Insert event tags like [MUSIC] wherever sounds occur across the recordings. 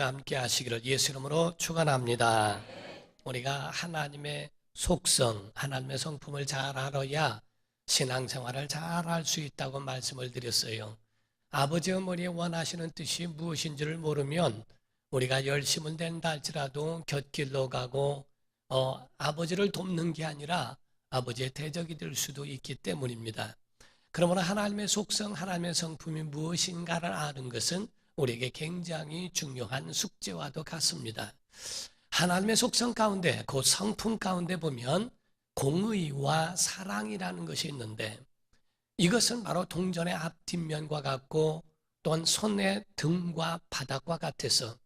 은혜가 함께 하시기를 예수 이름으로 축원합니다. 우리가 하나님의 속성, 하나님의 성품을 잘 알아야 신앙생활을 잘 할 수 있다고 말씀을 드렸어요. 아버지 어머니의 원하시는 뜻이 무엇인지를 모르면 우리가 열심을 낸다 할지라도 곁길로 가고 어, 아버지를 돕는 게 아니라 아버지의 대적이 될 수도 있기 때문입니다. 그러므로 하나님의 속성, 하나님의 성품이 무엇인가를 아는 것은 우리에게 굉장히 중요한 숙제와도 같습니다. 하나님의 속성 가운데, 그 성품 가운데 보면 공의와 사랑이라는 것이 있는데 이것은 바로 동전의 앞 뒷면과 같고 또한 손의 등과 바닥과 같아서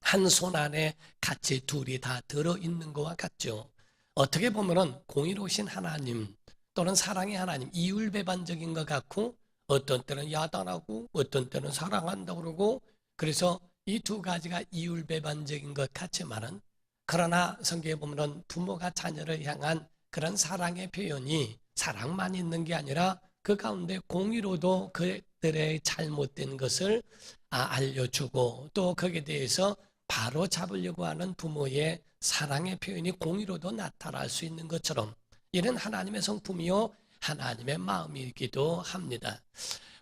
한 손 안에 같이 둘이 다 들어 있는 것과 같죠. 어떻게 보면은 공의로우신 하나님 또는 사랑의 하나님, 이율배반적인 것 같고 어떤 때는 야단하고 어떤 때는 사랑한다 그러고 그래서 이 두 가지가 이율배반적인 것 같지만은 그러나 성경에 보면은 부모가 자녀를 향한 그런 사랑의 표현이 사랑만 있는 게 아니라 그 가운데 공의로도 그들의 잘못된 것을 아, 알려주고 또 거기에 대해서 바로 잡으려고 하는 부모의 사랑의 표현이 공의로도 나타날 수 있는 것처럼 이런 하나님의 성품이요 하나님의 마음이기도 합니다.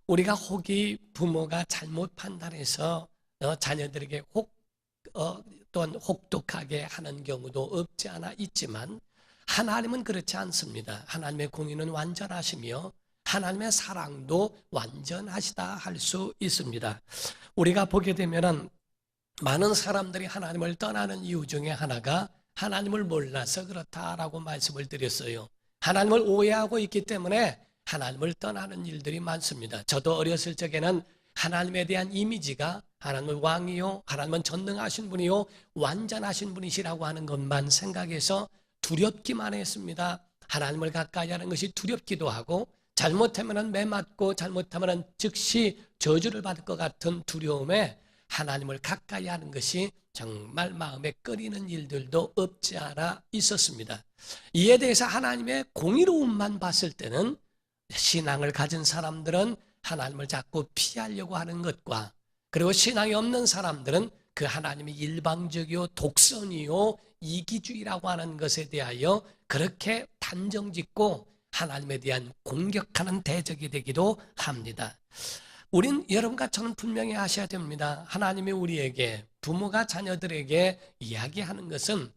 우리가 혹이 부모가 잘못 판단해서 어, 자녀들에게 혹 어, 또한 혹독하게 하는 경우도 없지 않아 있지만 하나님은 그렇지 않습니다. 하나님의 공의는 완전하시며 하나님의 사랑도 완전하시다 할 수 있습니다. 우리가 보게 되면은 많은 사람들이 하나님을 떠나는 이유 중에 하나가 하나님을 몰라서 그렇다라고 말씀을 드렸어요. 하나님을 오해하고 있기 때문에 하나님을 떠나는 일들이 많습니다. 저도 어렸을 적에는 하나님에 대한 이미지가 하나님은 왕이요, 하나님은 전능하신 분이요, 완전하신 분이시라고 하는 것만 생각해서 두렵기만 했습니다. 하나님을 가까이 하는 것이 두렵기도 하고 잘못하면 매 맞고 잘못하면 즉시 저주를 받을 것 같은 두려움에 하나님을 가까이 하는 것이 정말 마음에 꺼리는 일들도 없지 않아 있었습니다. 이에 대해서 하나님의 공의로움만 봤을 때는 신앙을 가진 사람들은 하나님을 자꾸 피하려고 하는 것과 그리고 신앙이 없는 사람들은 그 하나님이 일방적이요 독선이요 이기주의라고 하는 것에 대하여 그렇게 단정 짓고 하나님에 대한 공격하는 대적이 되기도 합니다. 우린 여러분과 저는 분명히 아셔야 됩니다. 하나님이 우리에게 부모가 자녀들에게 이야기하는 것은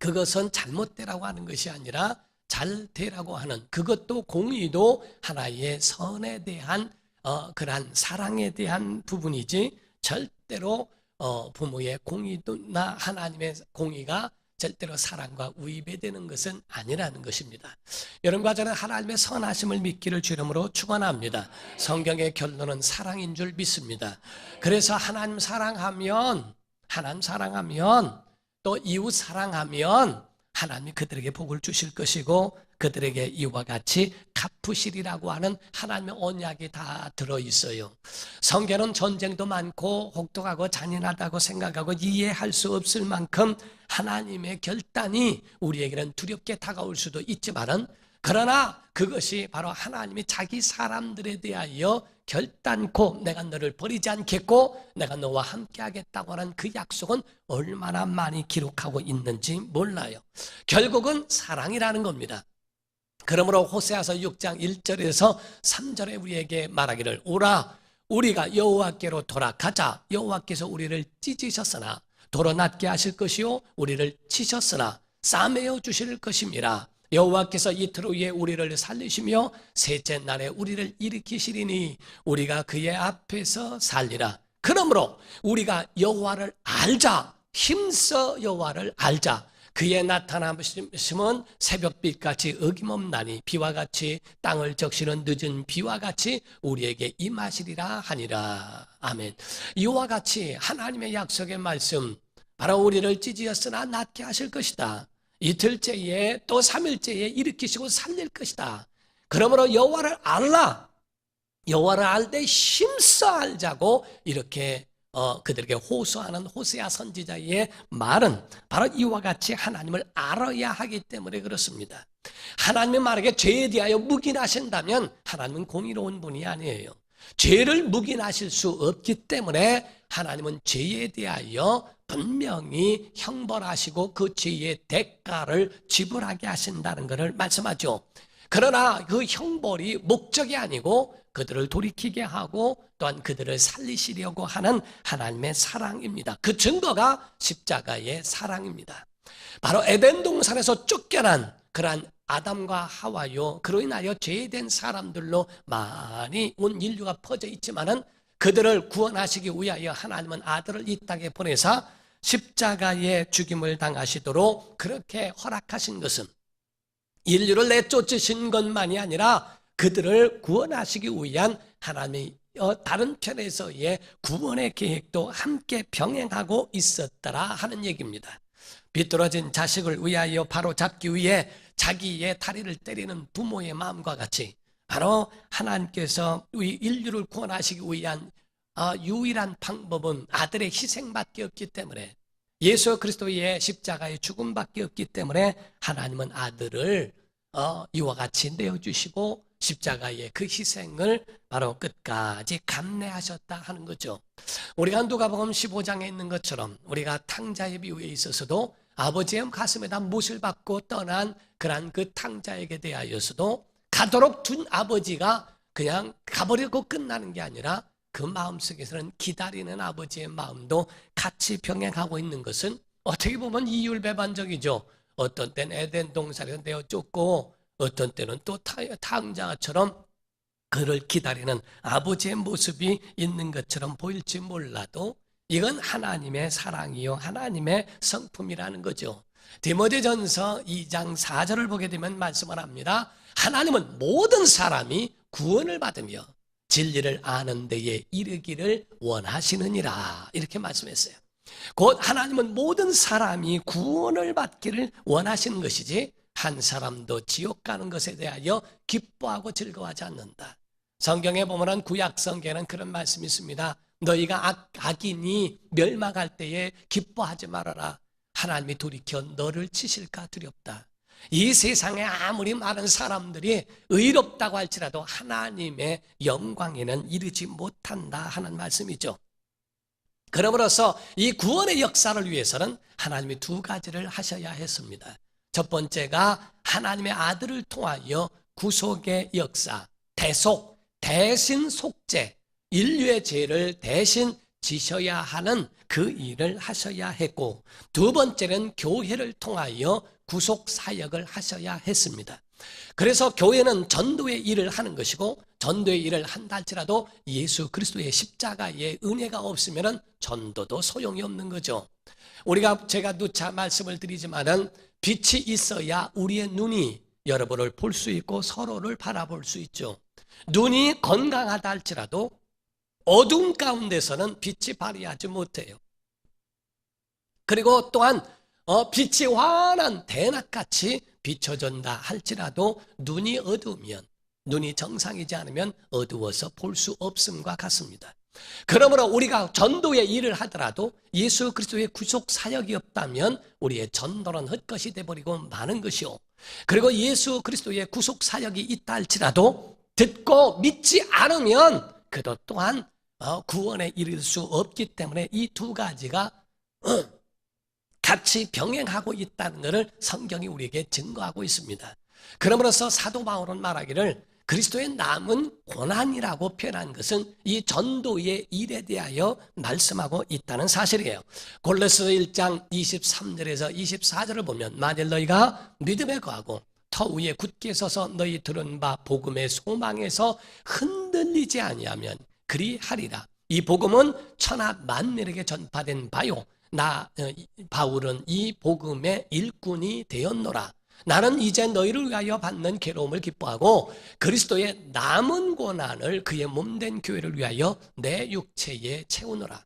그것은 잘못되라고 하는 것이 아니라 잘 되라고 하는 그것도 공의도 하나의 선에 대한 어, 그러한 사랑에 대한 부분이지 절대로 어, 부모의 공의나 하나님의 공의가 절대로 사랑과 위배되는 것은 아니라는 것입니다. 여러분과 저는 하나님의 선하심을 믿기를 주름으로 축원합니다. 성경의 결론은 사랑인 줄 믿습니다. 그래서 하나님 사랑하면 하나님 사랑하면 또 이웃 사랑하면 하나님이 그들에게 복을 주실 것이고 그들에게 이와 같이 갚으시리라고 하는 하나님의 언약이 다 들어 있어요. 성경은 전쟁도 많고 혹독하고 잔인하다고 생각하고 이해할 수 없을 만큼 하나님의 결단이 우리에게는 두렵게 다가올 수도 있지만은 그러나 그것이 바로 하나님이 자기 사람들에 대하여 결단코 내가 너를 버리지 않겠고 내가 너와 함께 하겠다고 하는 그 약속은 얼마나 많이 기록하고 있는지 몰라요. 결국은 사랑이라는 겁니다. 그러므로 호세아서 6장 1절에서 3절에 우리에게 말하기를 오라 우리가 여호와께로 돌아가자. 여호와께서 우리를 찢으셨으나 도로 낮게 하실 것이요 우리를 치셨으나 싸매어 주실 것임이라 여호와께서 이틀 후에 우리를 살리시며 셋째 날에 우리를 일으키시리니 우리가 그의 앞에서 살리라. 그러므로 우리가 여호와를 알자. 힘써 여호와를 알자 그의 나타남은 새벽빛같이 어김없나니 비와 같이 땅을 적시는 늦은 비와 같이 우리에게 임하시리라 하니라. 아멘. 이와 같이 하나님의 약속의 말씀 바로 우리를 찢으었으나 낫게 하실 것이다. 이틀째에 또 삼일째에 일으키시고 살릴 것이다. 그러므로 여호와를 알라. 여호와를 알되 힘써 알자고 이렇게 어, 그들에게 호소하는 호세아 선지자의 말은 바로 이와 같이 하나님을 알아야 하기 때문에 그렇습니다. 하나님의 말에게 죄에 대하여 묵인하신다면 하나님은 공의로운 분이 아니에요. 죄를 묵인하실 수 없기 때문에 하나님은 죄에 대하여 분명히 형벌하시고 그 죄의 대가를 지불하게 하신다는 것을 말씀하죠. 그러나 그 형벌이 목적이 아니고 그들을 돌이키게 하고 또한 그들을 살리시려고 하는 하나님의 사랑입니다. 그 증거가 십자가의 사랑입니다. 바로 에덴 동산에서 쫓겨난 그러한 아담과 하와요. 그로 인하여 죄된 사람들로 많이 온 인류가 퍼져 있지만은 그들을 구원하시기 위하여 하나님은 아들을 이 땅에 보내사 십자가의 죽임을 당하시도록 그렇게 허락하신 것은 인류를 내쫓으신 것만이 아니라 그들을 구원하시기 위한 하나님의 어, 다른 편에서의 구원의 계획도 함께 병행하고 있었더라 하는 얘기입니다. 비뚤어진 자식을 위하여 바로 잡기 위해 자기의 다리를 때리는 부모의 마음과 같이 바로 하나님께서 인류를 구원하시기 위한 어, 유일한 방법은 아들의 희생밖에 없기 때문에 예수 그리스도의 십자가의 죽음밖에 없기 때문에 하나님은 아들을 어, 이와 같이 내어주시고 십자가의 그 희생을 바로 끝까지 감내하셨다 하는 거죠. 우리가 누가복음 15장에 있는 것처럼 우리가 탕자의 비유에 있어서도 아버지의 가슴에다 못을 받고 떠난 그러한 그 탕자에게 대하여서도 가도록 둔 아버지가 그냥 가버리고 끝나는 게 아니라 그 마음속에서는 기다리는 아버지의 마음도 같이 병행하고 있는 것은 어떻게 보면 이율배반적이죠. 어떤 때는 에덴 동산에서 내어 쫓고 어떤 때는 또 탕자처럼 그를 기다리는 아버지의 모습이 있는 것처럼 보일지 몰라도 이건 하나님의 사랑이요 하나님의 성품이라는 거죠. 디모데전서 2장 4절을 보게 되면 말씀을 합니다. 하나님은 모든 사람이 구원을 받으며 진리를 아는 데에 이르기를 원하시느니라 이렇게 말씀했어요. 곧 하나님은 모든 사람이 구원을 받기를 원하시는 것이지 한 사람도 지옥 가는 것에 대하여 기뻐하고 즐거워하지 않는다. 성경에 보면 구약 성경에는 그런 말씀이 있습니다. 너희가 악, 악인이 멸망할 때에 기뻐하지 말아라. 하나님이 돌이켜 너를 치실까 두렵다. 이 세상에 아무리 많은 사람들이 의롭다고 할지라도 하나님의 영광에는 이르지 못한다 하는 말씀이죠. 그러므로서 이 구원의 역사를 위해서는 하나님이 두 가지를 하셔야 했습니다. 첫 번째가 하나님의 아들을 통하여 구속의 역사, 대속, 대신 속죄, 인류의 죄를 대신 지셔야 하는 그 일을 하셔야 했고, 두 번째는 교회를 통하여 구속 사역을 하셔야 했습니다. 그래서 교회는 전도의 일을 하는 것이고 전도의 일을 한다 할지라도 예수 그리스도의 십자가의 은혜가 없으면 전도도 소용이 없는 거죠. 우리가 제가 누차 말씀을 드리지만은 빛이 있어야 우리의 눈이 여러분을 볼 수 있고 서로를 바라볼 수 있죠. 눈이 건강하다 할지라도 어둠 가운데서는 빛이 발휘하지 못해요. 그리고 또한 어, 빛이 환한 대낮같이 비춰준다 할지라도 눈이 어두우면 눈이 정상이지 않으면 어두워서 볼 수 없음과 같습니다. 그러므로 우리가 전도의 일을 하더라도 예수 그리스도의 구속 사역이 없다면 우리의 전도는 헛것이 돼버리고 많은 것이요. 그리고 예수 그리스도의 구속 사역이 있다 할지라도 듣고 믿지 않으면 그도 또한 어, 구원에 이를 수 없기 때문에 이 두 가지가 어, 같이 병행하고 있다는 것을 성경이 우리에게 증거하고 있습니다. 그러므로서 사도 바울은 말하기를 그리스도의 남은 고난이라고 표현한 것은 이 전도의 일에 대하여 말씀하고 있다는 사실이에요. 골로스 1장 23절에서 24절을 보면 만일 너희가 믿음에 거하고 터 위에 굳게 서서 너희 들은 바 복음의 소망에서 흔들리지 아니하면 그리하리라. 이 복음은 천하 만민에게 전파된 바요 나 어, 이- 바울은 이 복음의 일꾼이 되었노라. 나는 이제 너희를 위하여 받는 괴로움을 기뻐하고 그리스도의 남은 고난을 그의 몸된 교회를 위하여 내 육체에 채우노라.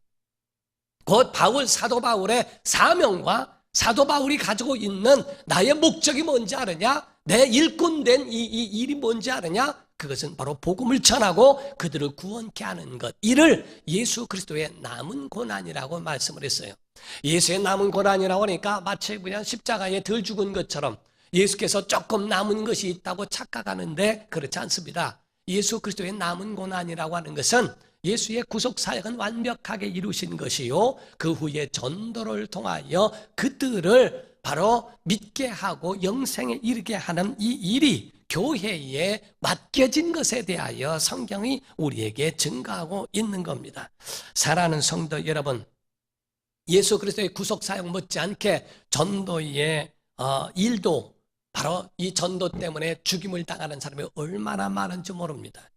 곧 바울 사도 바울의 사명과 사도 바울이 가지고 있는 나의 목적이 뭔지 아느냐? 내 일꾼 된 이, 이 일이 뭔지 아느냐? 그것은 바로 복음을 전하고 그들을 구원케 하는 것. 이를 예수 그리스도의 남은 고난이라고 말씀을 했어요. 예수의 남은 고난이라고 하니까 마치 그냥 십자가에 덜 죽은 것처럼 예수께서 조금 남은 것이 있다고 착각하는데 그렇지 않습니다. 예수 그리스도의 남은 고난이라고 하는 것은 예수의 구속 사역은 완벽하게 이루신 것이요. 그 후에 전도를 통하여 그들을 바로 믿게 하고 영생에 이르게 하는 이 일이 교회에 맡겨진 것에 대하여 성경이 우리에게 증가하고 있는 겁니다. 사랑하는 성도 여러분, 예수 그리스도의 구속 사역 못지않게 전도의 어, 일도 바로 이 전도 때문에 죽임을 당하는 사람이 얼마나 많은지 모릅니다.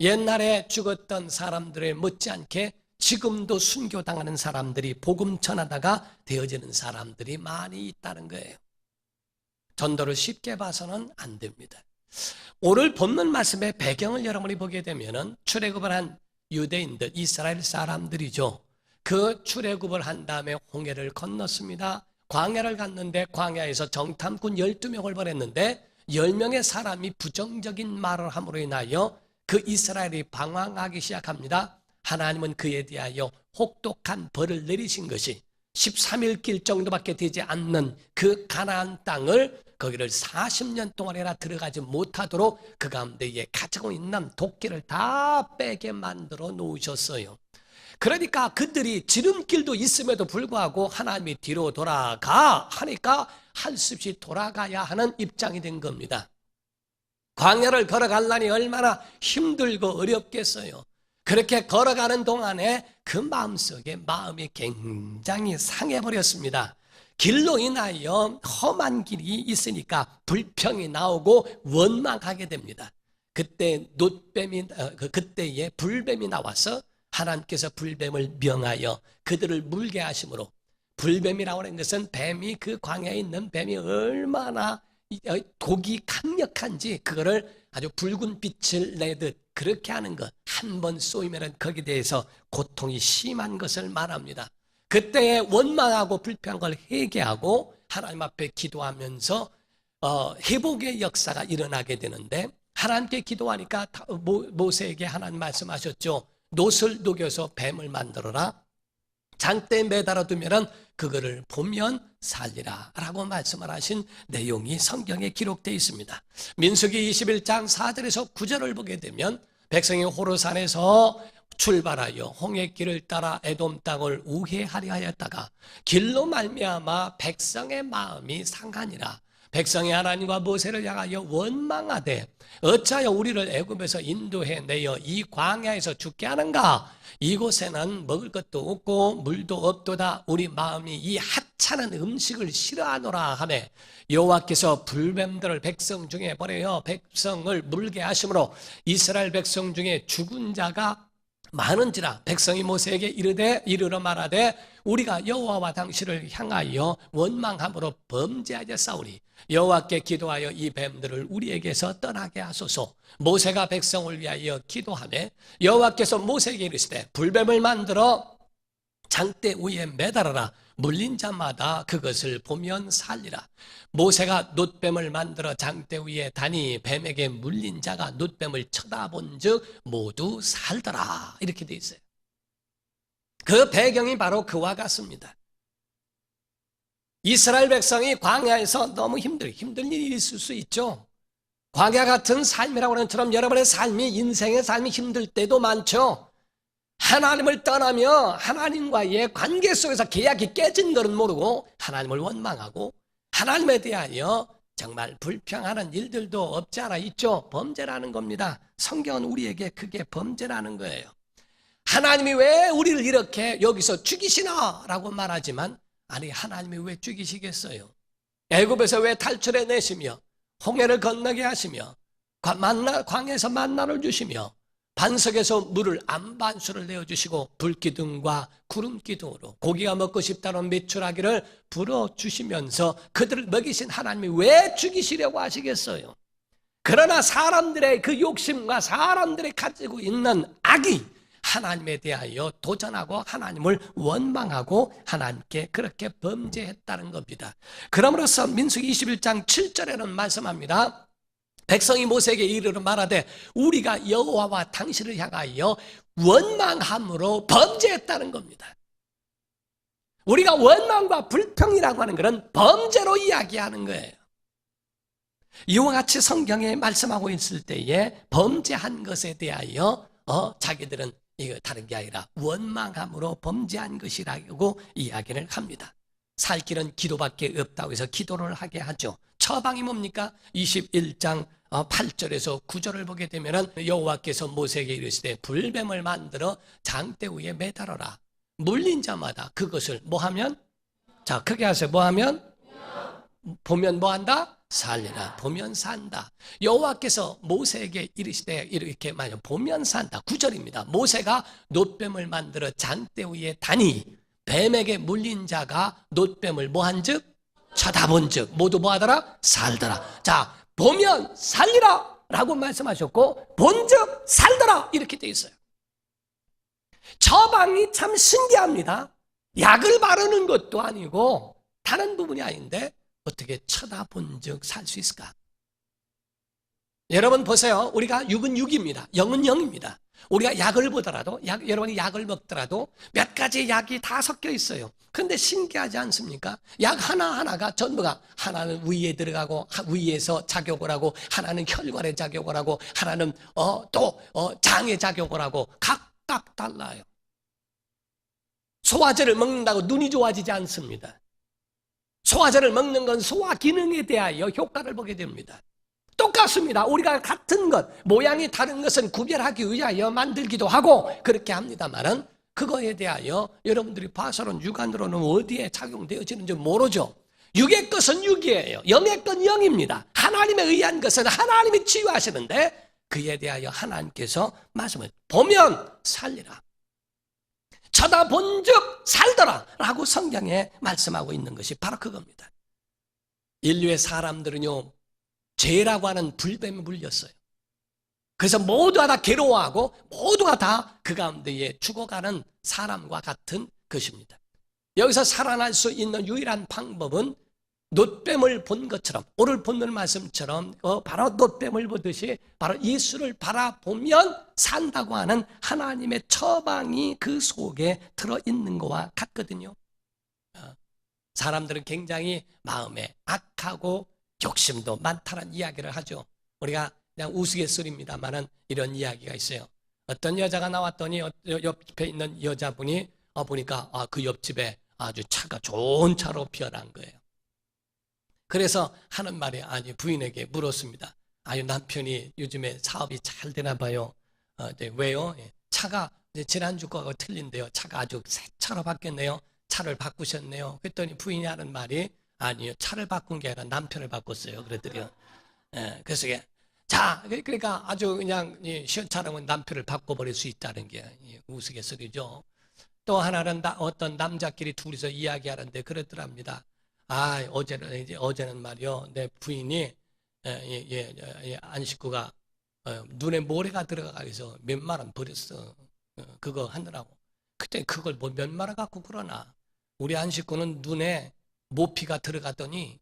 옛날에 죽었던 사람들의 못지않게 지금도 순교당하는 사람들이 복음 전하다가 되어지는 사람들이 많이 있다는 거예요. 전도를 쉽게 봐서는 안 됩니다. 오늘 본문 말씀의 배경을 여러분이 보게 되면은 출애굽을 한 유대인들, 이스라엘 사람들이죠. 그 출애굽을 한 다음에 홍해를 건넜습니다. 광야를 갔는데 광야에서 정탐꾼 12명을 보냈는데 10명의 사람이 부정적인 말을 함으로 인하여 그 이스라엘이 방황하기 시작합니다. 하나님은 그에 대하여 혹독한 벌을 내리신 것이 13일 길 정도밖에 되지 않는 그 가나안 땅을 거기를 40년 동안이나 들어가지 못하도록 그 가운데에 가지고 있는 도끼를 다 빼게 만들어 놓으셨어요. 그러니까 그들이 지름길도 있음에도 불구하고 하나님이 뒤로 돌아가 하니까 할수 없이 돌아가야 하는 입장이 된 겁니다. 광야를 걸어가려니 얼마나 힘들고 어렵겠어요. 그렇게 걸어가는 동안에 그 마음속에 마음이 굉장히 상해버렸습니다. 길로 인하여 험한 길이 있으니까 불평이 나오고 원망하게 됩니다. 그때 놋뱀이 어, 그- 그때에 불뱀이 나와서 하나님께서 불뱀을 명하여 그들을 물게 하심으로 불뱀이라고 하는 것은 뱀이 그 광야에 있는 뱀이 얼마나 이- 어, 독이 강력한지 그거를 아주 붉은 빛을 내듯 그렇게 하는 것 한 번 쏘이면 거기에 대해서 고통이 심한 것을 말합니다. 그때에 원망하고 불평한 걸 회개하고 하나님 앞에 기도하면서 어, 회복의 역사가 일어나게 되는데 하나님께 기도하니까 모세에게 하나님 말씀하셨죠. 노슬 녹여서 뱀을 만들어라. 장대에 매달아 두면은 그거를 보면 살리라 라고 말씀을 하신 내용이 성경에 기록되어 있습니다. 민수기 21장 4절에서 9절을 보게 되면 백성이 호르산에서 출발하여 홍해길을 따라 에돔 땅을 우회하려 하였다가 길로 말미암아 백성의 마음이 상하니라 백성이 하나님과 모세를 향하여 원망하되 어찌하여 우리를 애굽에서 인도해 내어 이 광야에서 죽게 하는가? 이곳에는 먹을 것도 없고 물도 없도다. 우리 마음이 이 하찮은 음식을 싫어하노라 하매 여호와께서 불뱀들을 백성 중에 보내어 백성을 물게 하심으로 이스라엘 백성 중에 죽은 자가 많은지라 백성이 모세에게 이르되 이르러 말하되 우리가 여호와와 당신을 향하여 원망함으로 범죄하여 싸우리 여호와께 기도하여 이 뱀들을 우리에게서 떠나게 하소서. 모세가 백성을 위하여 기도하매 여호와께서 모세에게 이르시되 불뱀을 만들어 장대 위에 매달아라. 물린 자마다 그것을 보면 살리라. 모세가 놋뱀을 만들어 장대 위에 다니 뱀에게 물린 자가 놋뱀을 쳐다본즉 모두 살더라. 이렇게 돼 있어요. 그 배경이 바로 그와 같습니다 이스라엘 백성이 광야에서 너무 힘들 힘든 일이 있을 수 있죠 광야 같은 삶이라고 하는 것처럼 여러분의 삶이 인생의 삶이 힘들 때도 많죠 하나님을 떠나며 하나님과의 관계 속에서 계약이 깨진 것은 모르고 하나님을 원망하고 하나님에 대하여 정말 불평하는 일들도 없지 않아 있죠. 범죄라는 겁니다. 성경은 우리에게 그게 범죄라는 거예요. 하나님이 왜 우리를 이렇게 여기서 죽이시나? 라고 말하지만 아니 하나님이 왜 죽이시겠어요? 애굽에서 왜 탈출해 내시며 홍해를 건너게 하시며 관- 만나, 광에서 만나를 주시며 반석에서 물을 안반수를 내어주시고 불기둥과 구름기둥으로 고기가 먹고 싶다는 메추라기를 불어주시면서 그들을 먹이신 하나님이 왜 죽이시려고 하시겠어요? 그러나 사람들의 그 욕심과 사람들이 가지고 있는 악이 하나님에 대하여 도전하고 하나님을 원망하고 하나님께 그렇게 범죄했다는 겁니다. 그러므로서 민수기 21장 7절에는 말씀합니다. 백성이 모세에게 이르러 말하되 우리가 여호와와 당신을 향하여 원망함으로 범죄했다는 겁니다. 우리가 원망과 불평이라고 하는 것은 범죄로 이야기하는 거예요. 이와 같이 성경에 말씀하고 있을 때에 범죄한 것에 대하여 어, 자기들은 이거 다른 게 아니라 원망함으로 범죄한 것이라고 이야기를 합니다. 살 길은 기도밖에 없다고 해서 기도를 하게 하죠. 처방이 뭡니까? 21장 8절에서 9절을 보게 되면은 여호와께서 모세에게 이르시되 불뱀을 만들어 장대 위에 매달아라. 물린 자마다 그것을 뭐 하면? 자, 크게 하세요. 뭐 하면? 보면 뭐 한다? 살리라. 보면 산다. 여호와께서 모세에게 이르시되 이렇게 말해 보면 산다. 9절입니다. 모세가 놋뱀을 만들어 장대 위에 다니 뱀에게 물린 자가 놋뱀을 뭐한즉 쳐다본즉 모두 뭐하더라 살더라. 자 보면 살리라라고 말씀하셨고 본즉 살더라 이렇게 돼 있어요. 처방이 참 신기합니다. 약을 바르는 것도 아니고 다른 부분이 아닌데 어떻게 쳐다본즉 살수 있을까? 여러분 보세요. 우리가 육은 육입니다. 영은 영입니다. 우리가 약을 보더라도 약, 여러분이 약을 먹더라도 몇 가지 약이 다 섞여 있어요. 근데 신기하지 않습니까? 약 하나하나가 전부가 하나는 위에 들어가고 위에서 작용을 하고 하나는 혈관에 작용을 하고 하나는 어, 또 어, 장에 작용을 하고 각각 달라요. 소화제를 먹는다고 눈이 좋아지지 않습니다. 소화제를 먹는 건 소화 기능에 대하여 효과를 보게 됩니다. 똑같습니다. 우리가 같은 것, 모양이 다른 것은 구별하기 위하여 만들기도 하고 그렇게 합니다만은 그거에 대하여 여러분들이 봐서는 육안으로는 어디에 작용되어지는지 모르죠. 육의 것은 육이에요. 영의 건 영입니다. 하나님에 의한 것은 하나님이 치유하시는데 그에 대하여 하나님께서 말씀을 보면 살리라. 쳐다본 즉 살더라 라고 성경에 말씀하고 있는 것이 바로 그겁니다. 인류의 사람들은요 죄라고 하는 불뱀에 물렸어요. 그래서 모두가 다 괴로워하고 모두가 다 그 가운데에 죽어가는 사람과 같은 것입니다. 여기서 살아날 수 있는 유일한 방법은 놋뱀을 본 것처럼 오늘 본는 말씀처럼 어, 바로 놋뱀을 보듯이 바로 예수를 바라보면 산다고 하는 하나님의 처방이 그 속에 들어있는 것과 같거든요. 어, 사람들은 굉장히 마음에 악하고 욕심도 많다는 이야기를 하죠. 우리가 그냥 우스갯소리입니다만은 이런 이야기가 있어요. 어떤 여자가 나왔더니 옆에 있는 여자분이 어, 보니까 아, 그 옆집에 아주 차가 좋은 차로 피어난 거예요. 그래서 하는 말이 아니 부인에게 물었습니다. 아유 남편이 요즘에 사업이 잘 되나 봐요. 어, 네, 왜요? 예. 차가 지난주 거하고 틀린데요. 차가 아주 새 차로 바뀌었네요. 차를 바꾸셨네요. 그랬더니 부인이 하는 말이 아니요. 차를 바꾼 게 아니라 남편을 바꿨어요. 그랬더니요. 예, 그래서 자, 그, 그러니까 아주 그냥 시원찮으면 남편을 바꿔버릴 수 있다는 게 우스갯소리죠. 또 하나는 어떤 남자끼리 둘이서 이야기하는데 그러더랍니다. 아, 어제는 이제 어제는 말이요. 내 부인이 예, 예, 예, 예 안식구가 어, 눈에 모래가 들어가서 몇만 원 버렸어. 어, 그거 하느라고. 그때 그걸 뭐 몇만 원 갖고 그러나. 우리 안식구는 눈에 모피가 들어가더니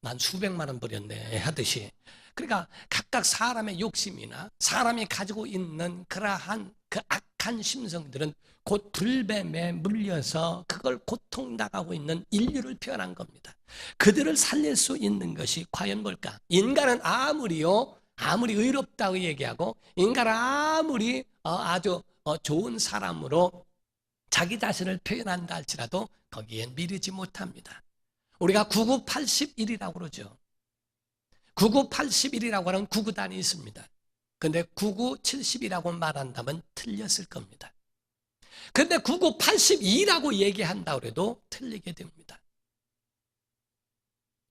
난 수백만 원 버렸네 [LAUGHS] 하듯이. 그러니까 각각 사람의 욕심이나 사람이 가지고 있는 그러한 그 악 한 심성들은 곧 불뱀에 물려서 그걸 고통당하고 있는 인류를 표현한 겁니다. 그들을 살릴 수 있는 것이 과연 뭘까? 인간은 아무리요, 아무리 의롭다고 얘기하고, 인간은 아무리 어, 아주 어, 좋은 사람으로 자기 자신을 표현한다 할지라도 거기엔 미르지 못합니다. 우리가 9981이라고 그러죠. 9981이라고 하는 구구단이 있습니다. 근데 9970이라고 말한다면 틀렸을 겁니다. 근데 9982라고 얘기한다 그래도 틀리게 됩니다.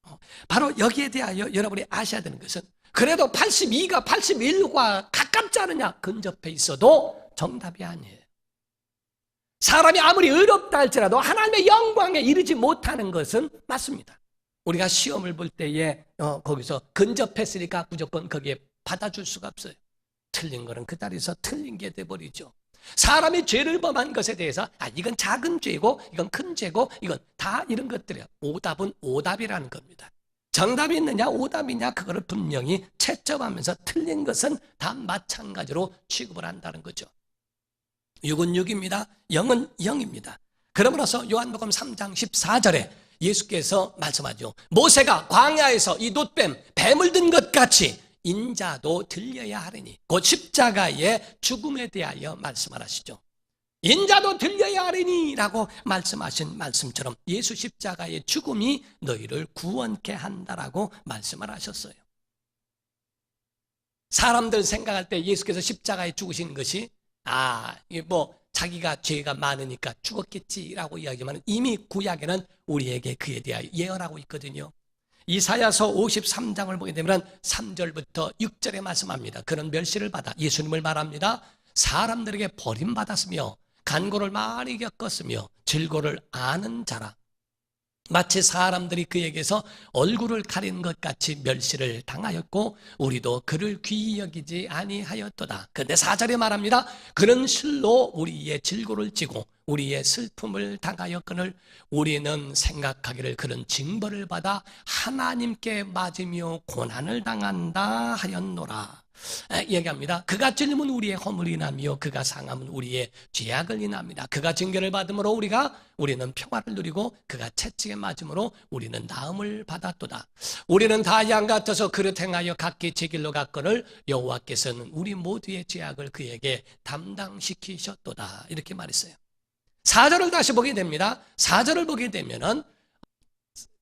어, 바로 여기에 대하여 여러분이 아셔야 되는 것은 그래도 82가 81과 가깝지 않느냐? 근접해 있어도 정답이 아니에요. 사람이 아무리 의롭다 할지라도 하나님의 영광에 이르지 못하는 것은 맞습니다. 우리가 시험을 볼 때에 어, 거기서 근접했으니까 무조건 거기에 받아줄 수가 없어요. 틀린 거는 그 자리에서 틀린 게 돼버리죠. 사람이 죄를 범한 것에 대해서 아 이건 작은 죄고 이건 큰 죄고 이건 다 이런 것들이에요. 오답은 오답이라는 겁니다. 정답이 있느냐 오답이냐 그거를 분명히 채점하면서 틀린 것은 다 마찬가지로 취급을 한다는 거죠. 6은 6입니다. 0은 0입니다. 그러므로서 요한복음 3장 14절에 예수께서 말씀하죠. 모세가 광야에서 이 놋뱀 뱀을 든 것 같이 인자도 들려야 하리니 곧 십자가의 죽음에 대하여 말씀을 하시죠. 인자도 들려야 하리니라고 말씀하신 말씀처럼 예수 십자가의 죽음이 너희를 구원케 한다라고 말씀을 하셨어요. 사람들 생각할 때 예수께서 십자가에 죽으신 것이 아, 뭐 자기가 죄가 많으니까 죽었겠지라고 이야기하지만 이미 구약에는 우리에게 그에 대하여 예언하고 있거든요. 이사야서 53장을 보게 되면 3절부터 6절에 말씀합니다. 그런 멸시를 받아 예수님을 말합니다. 사람들에게 버림받았으며 간고를 많이 겪었으며 질고를 아는 자라. 마치 사람들이 그에게서 얼굴을 가린 것 같이 멸시를 당하였고 우리도 그를 귀히 여기지 아니하였도다. 근데 사절에 말합니다. 그는 실로 우리의 질고를 지고 우리의 슬픔을 당하였거늘 우리는 생각하기를 그런 징벌을 받아 하나님께 맞으며 고난을 당한다 하였노라. 얘기합니다. 그가 찔림은 우리의 허물이 나며 그가 상함은 우리의 죄악을 인합니다. 그가 징계를 받음으로 우리가 우리는 평화를 누리고 그가 채찍에 맞음으로 우리는 나음을 받았도다. 우리는 다 양 같아서 그릇 행하여 각기 제 길로 갔거늘 여호와께서는 우리 모두의 죄악을 그에게 담당시키셨도다. 이렇게 말했어요. 사절을 다시 보게 됩니다. 사절을 보게 되면은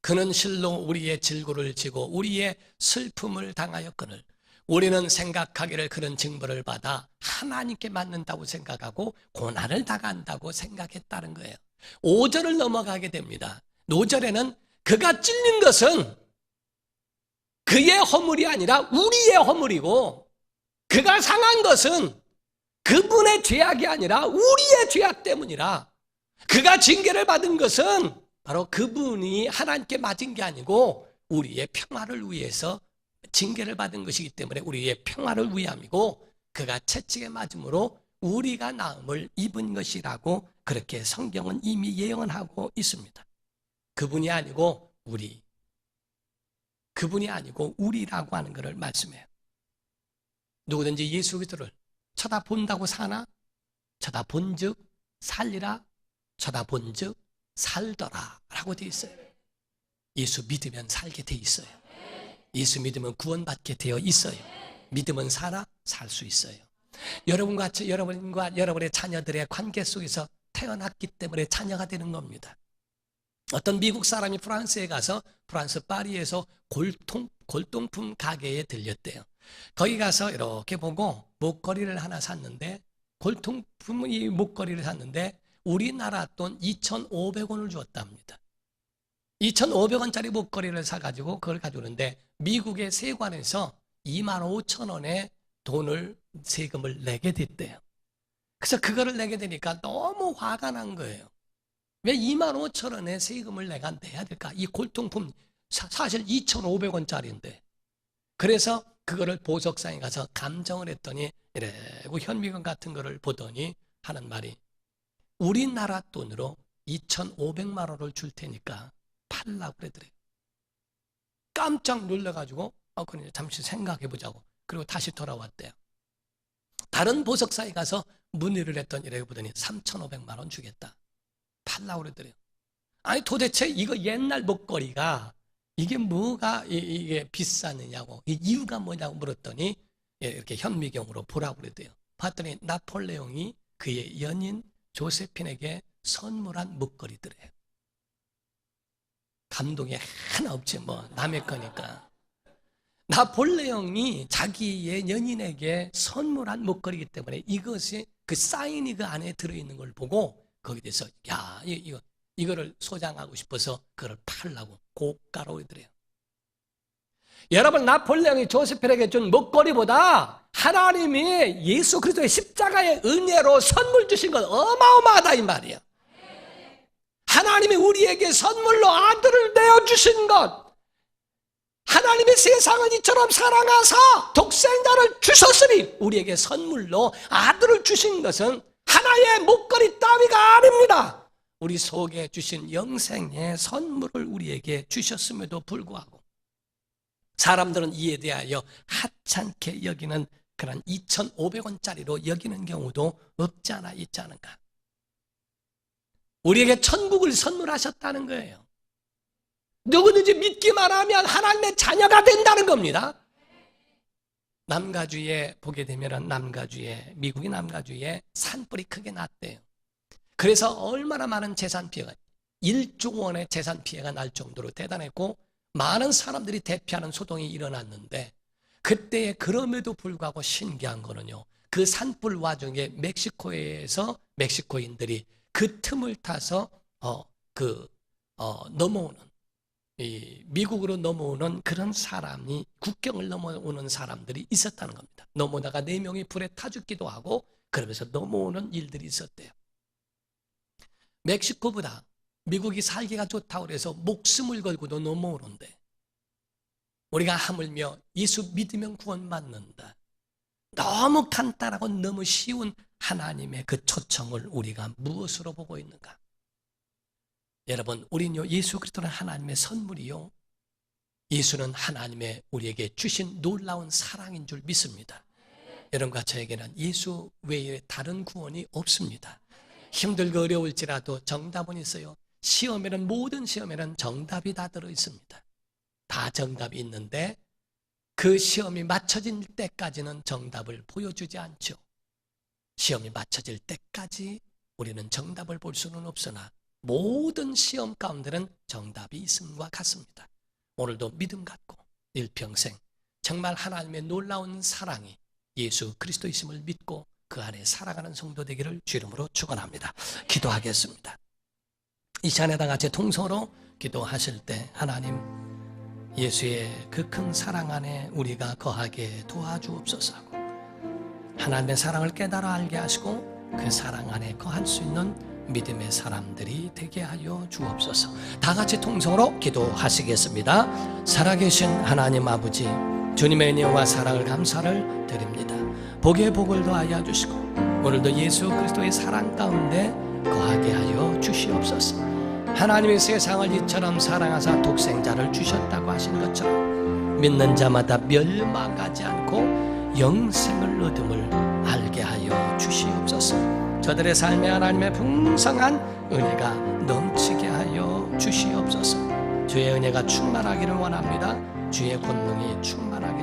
그는 실로 우리의 질고를 지고 우리의 슬픔을 당하였거늘 우리는 생각하기를 그런 징벌을 받아 하나님께 맞는다고 생각하고 고난을 당한다고 생각했다는 거예요. 5절을 넘어가게 됩니다. 5절에는 그가 찔린 것은 그의 허물이 아니라 우리의 허물이고 그가 상한 것은 그분의 죄악이 아니라 우리의 죄악 때문이라 그가 징계를 받은 것은 바로 그분이 하나님께 맞은 게 아니고 우리의 평화를 위해서 징계를 받은 것이기 때문에 우리의 평화를 위함이고 그가 채찍에 맞음으로 우리가 나음을 입은 것이라고 그렇게 성경은 이미 예언하고 있습니다. 그분이 아니고 우리. 그분이 아니고 우리라고 하는 것을 말씀해요. 누구든지 예수 그리스도를 쳐다본다고 사나? 쳐다본즉 살리라. 쳐다본즉 살더라. 라고 되어 있어요. 예수 믿으면 살게 돼 있어요. 예수 믿으면 구원받게 되어 있어요. 믿으면 살아 살 수 있어요. 여러분과 여러분과 여러분의 자녀들의 관계 속에서 태어났기 때문에 자녀가 되는 겁니다. 어떤 미국 사람이 프랑스에 가서 프랑스 파리에서 골통 골동품 가게에 들렸대요. 거기 가서 이렇게 보고 목걸이를 하나 샀는데 골동품 이 목걸이를 샀는데 우리나라 돈 2,500원을 주었답니다. 2,500원짜리 목걸이를 사가지고 그걸 가져오는데 미국의 세관에서 2만 5천 원의 돈을 세금을 내게 됐대요. 그래서 그거를 내게 되니까 너무 화가 난 거예요. 왜 2만 5천 원의 세금을 내가 내야 될까? 이 골동품 사실 2,500원짜리인데. 그래서 그거를 보석상에 가서 감정을 했더니 이래고 현미경 같은 거를 보더니 하는 말이 우리나라 돈으로 2,500만 원을 줄 테니까 팔라고 그러더래요. 깜짝 놀라가지고 어, 그래 잠시 생각해 보자고. 그리고 다시 돌아왔대요. 다른 보석사에 가서 문의를 했더니 이래 보더니 3,500만 원 주겠다. 팔라고 그러더래요. 아니 도대체 이거 옛날 목걸이가 이게 뭐가 이게 비싸느냐고 이유가 뭐냐고 물었더니 예, 이렇게 현미경으로 보라고 그랬대요. 봤더니 나폴레옹이 그의 연인 조세핀에게 선물한 목걸이더래요. 감동이 하나 없지 뭐 남의 거니까. 나폴레옹이 자기의 연인에게 선물한 목걸이기 때문에 이것이 그 사인이 그 안에 들어있는 걸 보고 거기에 대해서 야 이거 이거를 소장하고 싶어서 그걸 팔라고 고가로 그래요. 여러분 나폴레옹이 조세필에게 준 먹거리보다 하나님이 예수 그리스도의 십자가의 은혜로 선물 주신 건 어마어마하다 이 말이야. 하나님이 우리에게 선물로 아들을 내어 주신 것. 하나님의 세상을 이처럼 사랑하사 독생자를 주셨으니 우리에게 선물로 아들을 주신 것은 하나의 목걸이 따위가 아닙니다. 우리 속에 주신 영생의 선물을 우리에게 주셨음에도 불구하고 사람들은 이에 대하여 하찮게 여기는 그런 2,500원짜리로 여기는 경우도 없지 않아 있지 않은가. 우리에게 천국을 선물하셨다는 거예요. 누구든지 믿기만 하면 하나님의 자녀가 된다는 겁니다. 남가주에 보게 되면 남가주에 미국의 남가주에 산불이 크게 났대요. 그래서 얼마나 많은 재산 피해가 1조 원의 재산 피해가 날 정도로 대단했고 많은 사람들이 대피하는 소동이 일어났는데 그때에 그럼에도 불구하고 신기한 거는요. 그 산불 와중에 멕시코에서 멕시코인들이 그 틈을 타서 어 그 어, 넘어오는 이 미국으로 넘어오는 그런 사람이 국경을 넘어오는 사람들이 있었다는 겁니다. 넘어다가 네 명이 불에 타 죽기도 하고 그러면서 넘어오는 일들이 있었대요. 멕시코보다 미국이 살기가 좋다고 그래서 목숨을 걸고도 넘어오는데 우리가 하물며 예수 믿으면 구원 받는다. 너무 간단하고 너무 쉬운 하나님의 그 초청을 우리가 무엇으로 보고 있는가? 여러분, 우리는요, 예수 그리스도는 하나님의 선물이요. 예수는 하나님의 우리에게 주신 놀라운 사랑인 줄 믿습니다. 여러분과 저에게는 예수 외에 다른 구원이 없습니다. 힘들고 어려울지라도 정답은 있어요. 시험에는 모든 시험에는 정답이 다 들어 있습니다. 다 정답이 있는데 그 시험이 맞춰질 때까지는 정답을 보여주지 않죠. 시험이 맞춰질 때까지 우리는 정답을 볼 수는 없으나 모든 시험 가운데는 정답이 있음과 같습니다. 오늘도 믿음 갖고 일평생 정말 하나님의 놀라운 사랑이 예수 그리스도이심을 믿고 그 안에 살아가는 성도 되기를 주 이름으로 축원합니다. 기도하겠습니다. 이 시간에 다 같이 통성으로 기도하실 때 하나님 예수의 그 큰 사랑 안에 우리가 거하게 도와주옵소서 하나님의 사랑을 깨달아 알게 하시고 그 사랑 안에 거할 수 있는 믿음의 사람들이 되게 하여 주옵소서. 다 같이 통성으로 기도하시겠습니다. 살아계신 하나님 아버지, 주님의 은혜와 사랑을 감사를 드립니다. 복의 복을 더하여 주시고 오늘도 예수 그리스도의 사랑 가운데 거하게 하여 주시옵소서. 하나님의 세상을 이처럼 사랑하사 독생자를 주셨다고 하신 것처럼 믿는 자마다 멸망하지 않고 영생을 얻음을 알게 하여 주시옵소서. 저들의 삶에 하나님의 풍성한 은혜가 넘치게 하여 주시옵소서. 주의 은혜가 충만하기를 원합니다. 주의 권능이 충만하기를